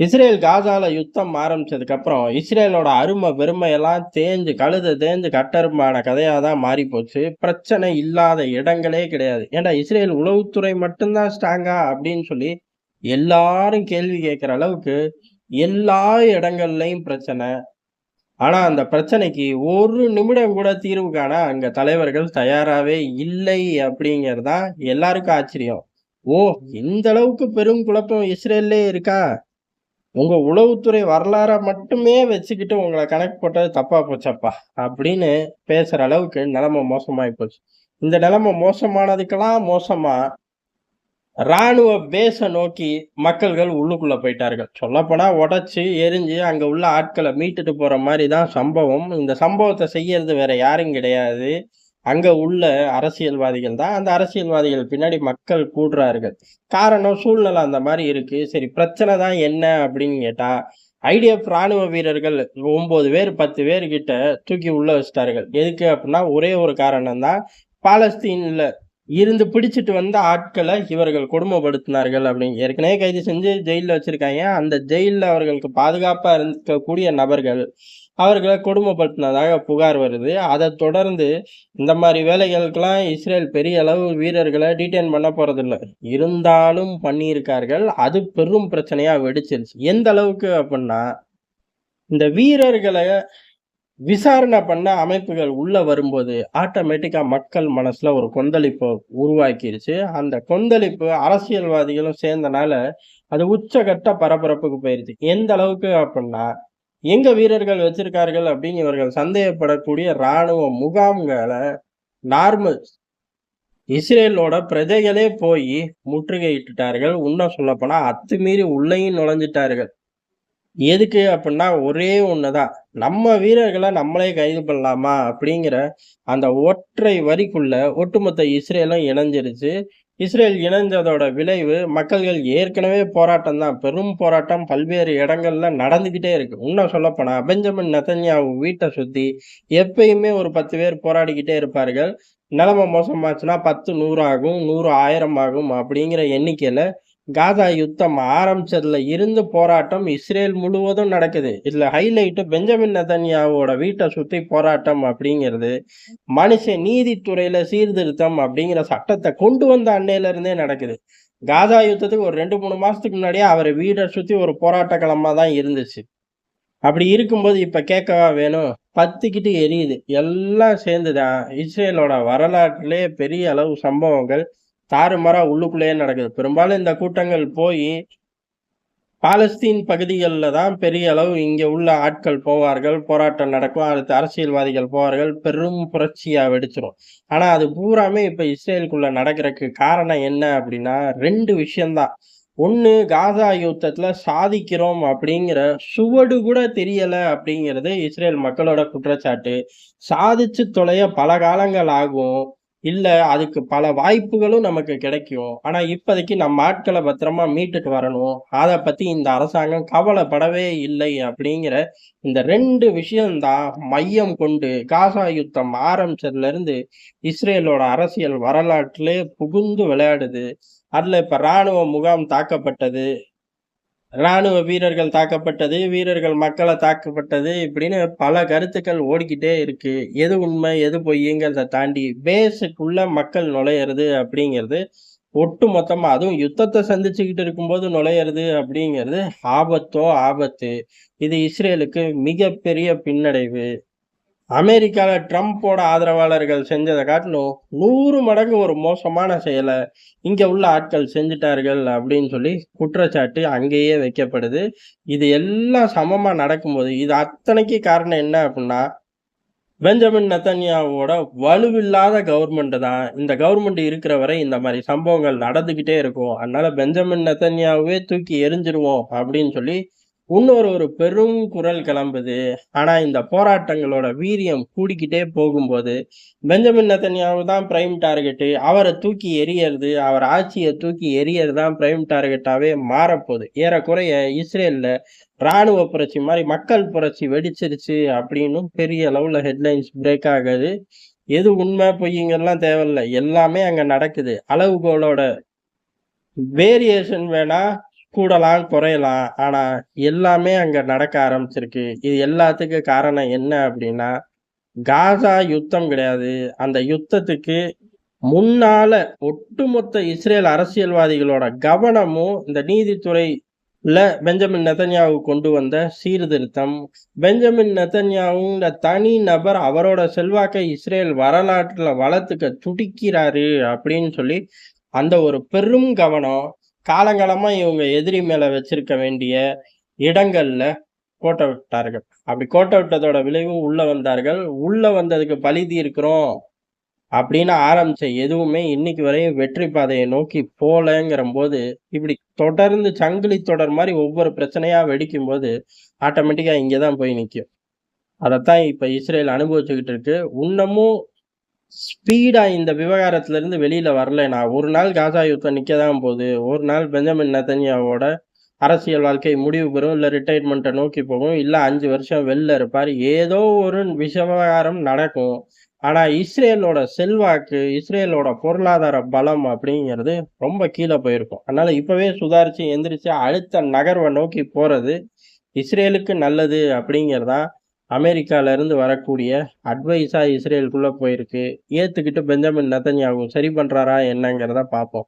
Israel காசால யுத்தம் ஆரம்பிச்சதுக்கு அப்புறம் இஸ்ரேலோட அருமை பெருமை எல்லாம் தேஞ்சு கழுத தேஞ்சு கட்டருமான கதையா தான் மாறி போச்சு பிரச்சனை இல்லாத இடங்களே கிடையாது. ஏன்டா இஸ்ரேல் உளவுத்துறை மட்டும்தான் ஸ்ட்ராங்கா அப்படின்னு சொல்லி எல்லாரும் கேள்வி கேட்கிற அளவுக்கு எல்லா இடங்கள்லையும் பிரச்சனை. ஆனா அந்த பிரச்சனைக்கு ஒரு நிமிடம் கூட தீர்வு காண அங்க தலைவர்கள் தயாராகவே இல்லை அப்படிங்கறதா எல்லாருக்கும் ஆச்சரியம். ஓ இந்த அளவுக்கு பெரும் குழப்பம் இஸ்ரேல்லே இருக்கா? உங்க உளவுத்துறை வரலாற மட்டுமே வச்சுக்கிட்டு உங்களை கணக்கு போட்டது தப்பா போச்சப்பா அப்படின்னு பேசுற அளவுக்கு நிலைமை மோசமாயி போச்சு. இந்த நிலைமை மோசமானதுக்கெல்லாம் மோசமா ராணுவ பேஸை நோக்கி மக்கள்கள் உள்ளுக்குள்ள போயிட்டார்கள். சொல்லப்போனா உடச்சி எரிஞ்சு அங்க உள்ள ஆட்களை மீட்டுட்டு போற மாதிரி தான் சம்பவம். இந்த சம்பவத்தை செய்யறது வேற யாரும் கிடையாது. அங்கே உள்ள அரசியல்வாதிகள் தான். அந்த அரசியல்வாதிகள் பின்னாடி மக்கள் கூடுறார்கள். காரணம் சூழ்நிலை அந்த மாதிரி இருக்குது சரி பிரச்சனை தான் என்ன அப்படின்னு கேட்டால் ஐடிஎஃப் ராணுவ வீரர்கள் ஒம்பது பேர் பத்து பேர்கிட்ட தூக்கி உள்ள வச்சிட்டார்கள். எதுக்கு அப்படின்னா ஒரே ஒரு காரணம் தான் பாலஸ்தீனில் இருந்து பிடிச்சிட்டு வந்த ஆட்களை இவர்கள் கொடுமைப்படுத்தினார்கள் அப்படின்னு ஏற்கனவே கைது செஞ்சு ஜெயிலில் வச்சிருக்காங்க. அந்த ஜெயிலில் அவர்களுக்கு பாதுகாப்பாக இருக்கக்கூடிய நபர்கள் அவர்களை கொடுமைப்படுத்தினதாக புகார் வருது. அதை தொடர்ந்து இந்த மாதிரி வேலைகளுக்கெல்லாம் இஸ்ரேல் பெரிய அளவு வீரர்களை டீடைன் பண்ண போகிறதில்ல இருந்தாலும் பண்ணியிருக்கார்கள். அது பெரும் பிரச்சனையாக வெடிச்சிருச்சு. எந்த அளவுக்கு அப்படின்னா இந்த வீரர்களை விசாரணை பண்ண அமைப்புகள் உள்ளே வரும்போது ஆட்டோமேட்டிக்காக மக்கள் மனசில் ஒரு கொந்தளிப்பை உருவாக்கிருச்சு. அந்த கொந்தளிப்பு அரசியல்வாதிகளும் சேர்ந்தனால அது உச்சகட்ட பரபரப்புக்கு போயிருச்சு. எந்த அளவுக்கு அப்படின்னா எங்க வீரர்கள் வச்சிருக்கார்கள் அப்படின்னு இவர்கள் சந்தேகப்படக்கூடிய இராணுவ முகாம்களை நார்மல் இஸ்ரேலோட பிரஜைகளே போய் முற்றுகையிட்டுட்டார்கள். இன்னும் சொல்லப்போனால் அத்துமீறி உள்ளேயும் நுழைஞ்சிட்டார்கள். எதுக்கு அப்படின்னா ஒரே ஒண்ணுதான். நம்ம வீரர்களை நம்மளே கைது பண்ணலாமா? அப்படிங்கிற அந்த ஒற்றை வரிக்குள்ள ஒட்டுமொத்த இஸ்ரேலும் இணைஞ்சிருச்சு. இஸ்ரேல் இணைஞ்சதோட விளைவு மக்கள்கள் ஏற்கனவே போராட்டம் தான். பெரும் போராட்டம் பல்வேறு இடங்கள்ல நடந்துகிட்டே இருக்கு. இன்னும் சொல்லப்போனா பெஞ்சமின் நெத்தன்யாவு வீட்டை சுத்தி எப்பயுமே ஒரு பத்து பேர் போராடிக்கிட்டே இருப்பார்கள். நிலைமை மோசமாச்சுன்னா பத்து நூறு ஆகும் நூறு ஆயிரம் ஆகும் அப்படிங்கிற எண்ணிக்கையில காசா யுத்தம் ஆரம்பிச்சதுல இருந்து போராட்டம் இஸ்ரேல் முழுவதும் நடக்குது. இதுல ஹைலைட்டு பெஞ்சமின் நதன்யாவோட வீட்டை சுத்தி போராட்டம் அப்படிங்கிறது மனுஷ நீதித்துறையில சீர்திருத்தம் அப்படிங்கிற சட்டத்தை கொண்டு வந்த அன்னையில இருந்தே நடக்குது. காசா யுத்தத்துக்கு ஒரு ரெண்டு மூணு மாசத்துக்கு முன்னாடியே அவர் வீடை சுத்தி ஒரு போராட்ட களமா தான் இருந்துச்சு. அப்படி இருக்கும்போது இப்ப கேட்கவா வேணும்? பத்துக்கிட்டு எரியுது. எல்லாம் சேர்ந்துதான் இஸ்ரேலோட வரலாற்றிலே பெரிய அளவு சம்பவங்கள் தாறுமாறா உள்ளுக்குள்ளேயே நடக்குது. பெரும்பாலும் இந்த கூட்டங்கள் போய் பாலஸ்தீன் பகுதிகளில் தான் பெரிய அளவு இங்கே உள்ள ஆட்கள் போவார்கள் போராட்டம் நடக்கும். அடுத்து அரசியல்வாதிகள் போவார்கள் பெரும் புரட்சியாக வெடிச்சிரும். ஆனால் அது பூராமே இப்போ இஸ்ரேலுக்குள்ளே நடக்கிறதுக்கு காரணம் என்ன அப்படின்னா ரெண்டு விஷயந்தான் ஒன்று காசா யுத்தத்தில் சாதிக்கிறோம் அப்படிங்கிற சுவடு கூட தெரியலை அப்படிங்கிறது இஸ்ரேல் மக்களோட குற்றச்சாட்டு. சாதிச்சு தொலைய பல காலங்கள் ஆகும். இல்லை அதுக்கு பல வாய்ப்புகளும் நமக்கு கிடைக்கும். ஆனால் இப்போதைக்கு நம்ம ஆட்களை பத்திரமா மீட்டுட்டு வரணும். அதை பற்றி இந்த அரசாங்கம் கவலைப்படவே இல்லை அப்படிங்கிற இந்த ரெண்டு விஷயம்தான் மையம் கொண்டு காசா யுத்தம் ஆரம்பிச்சதுல இருந்து இஸ்ரேலோட அரசியல் வரலாற்றிலே புகுந்து விளையாடுது. அதில் இப்போ இராணுவ முகாம் தாக்கப்பட்டது. ராணுவ வீரர்கள் தாக்கப்பட்டது வீரர்கள் மக்களை தாக்கப்பட்டது இப்படின்னு பல கருத்துக்கள் ஓடிக்கிட்டே இருக்கு. எது உண்மை எது பொய்யுங்கிறத தாண்டி பேஸுக்குள்ள மக்கள் நுழையிறது அப்படிங்கிறது ஒட்டு மொத்தமாக அதுவும் யுத்தத்தை சந்திச்சுக்கிட்டு இருக்கும்போது நுழையிறது அப்படிங்கிறது ஆபத்தோ ஆபத்து. இது இஸ்ரேலுக்கு மிகப்பெரிய பின்னடைவு. அமெரிக்காவில் ட்ரம்ப்போட ஆதரவாளர்கள் செஞ்சதை காட்டிலும் நூறு மடங்கு ஒரு மோசமான செயலை இங்கே உள்ள ஆட்கள் செஞ்சுட்டார்கள் அப்படின்னு சொல்லி குற்றச்சாட்டு அங்கேயே வைக்கப்படுது. இது எல்லாம் சமமாக நடக்கும்போது இது அத்தனைக்கு காரணம் என்ன அப்படின்னா பெஞ்சமின் நெத்தன்யாவோட வலுவில்லாத கவர்மெண்ட் தான். இந்த கவர்மெண்ட் இருக்கிற வரை இந்த மாதிரி சம்பவங்கள் நடந்துக்கிட்டே இருக்கும். அதனால பெஞ்சமின் நெத்தன்யாவே தூக்கி எரிஞ்சிருவோம் அப்படின்னு சொல்லி இன்னொரு ஒரு பெரும் குரல் கிளம்புது. ஆனா இந்த போராட்டங்களோட வீரியம் கூடிக்கிட்டே போகும்போது பெஞ்சமின் நத்தன்யாவு தான் பிரைம் டார்கெட்டு அவரை தூக்கி எரியறது அவர் ஆட்சியை தூக்கி எரியறது தான் பிரைம் டார்கெட்டாவே மாறப்போகுது. ஏறக்குறைய இஸ்ரேல்ல இராணுவ புரட்சி மாதிரி மக்கள் புரட்சி வெடிச்சிருச்சு அப்படின்னு பெரிய அளவுல ஹெட்லைன்ஸ் பிரேக் ஆகுது. எது உண்மை பொய்யுங்கெல்லாம் தேவையில்லை. எல்லாமே அங்க நடக்குது. அளவுகோலோட வேரியேஷன் வேணா கூடலாம், குறையலாம். ஆனா, எல்லாமே அங்க நடக்க ஆரம்பிச்சிருக்கு. இது எல்லாத்துக்கும் காரணம் என்ன அப்படின்னா காசா யுத்தம் கிடையாது. அந்த யுத்தத்துக்கு முன்னால ஒட்டுமொத்த இஸ்ரேல் அரசியல்வாதிகளோட கவனமும் இந்த நீதித்துறைல பெஞ்சமின் நெதன்யாகு கொண்டு வந்த சீர்திருத்தம், பெஞ்சமின் நெத்தன்யாவுங்கிற தனி நபர் அவரோட செல்வாக்கை இஸ்ரேல் வரலாற்றுல வளர்த்துக்க துடிக்கிறாரு அப்படின்னு சொல்லி, அந்த ஒரு பெரும் கவனம் காலங்காலமாக இவங்க எதிரி மேலே வச்சிருக்க வேண்டிய இடங்களில் கோட்டை விட்டார்கள். அப்படி கோட்டை விட்டதோட விளைவு உள்ளே வந்தார்கள். உள்ளே வந்ததுக்கு பழி தீர்க்கிறோம் அப்படின்னு ஆரம்பித்த எதுவுமே இன்னைக்கு வரையும் வெற்றி பாதையை நோக்கி போகலங்கிறம்போது இப்படி தொடர்ந்து சங்கிலி தொடர் மாதிரி ஒவ்வொரு பிரச்சனையா வெடிக்கும்போது, ஆட்டோமேட்டிக்காக இங்கே தான் போய் நிற்கும் அதைத்தான் இப்போ இஸ்ரேல் அனுபவிச்சுக்கிட்டு இருக்கு. இன்னமும் ஸ்பீடாக இந்த விவகாரத்திலேருந்து வெளியில் வரலனா ஒரு நாள் காசா யுத்தம் நிற்க தான் போகுது ஒரு நாள் பெஞ்சமின் நெதன்யாவோட அரசியல் வாழ்க்கை முடிவு பெறும். இல்லை ரிட்டையர்மெண்ட்டை நோக்கி போகும். இல்லை அஞ்சு வருஷம் வெளில இருப்பார் ஏதோ ஒரு விவகாரம் நடக்கும். ஆனால் இஸ்ரேலோட செல்வாக்கு, இஸ்ரேலோட பொருளாதார பலம் அப்படிங்கிறது ரொம்ப கீழே போயிருக்கும். அதனால் இப்போவே சுதாரிச்சு எந்திரிச்சு அடுத்த நகர்வை நோக்கி போகிறது இஸ்ரேலுக்கு நல்லது அப்படிங்கிறதான் அமெரிக்காவிலேருந்து அமெரிக்கால இருந்து வரக்கூடிய அட்வைஸா இஸ்ரேலுக்குள்ள போயிருக்கு. ஏத்துக்கிட்டு பெஞ்சமின் நெதன்யாகு சரி பண்றாரா என்னங்கிறத பார்ப்போம்.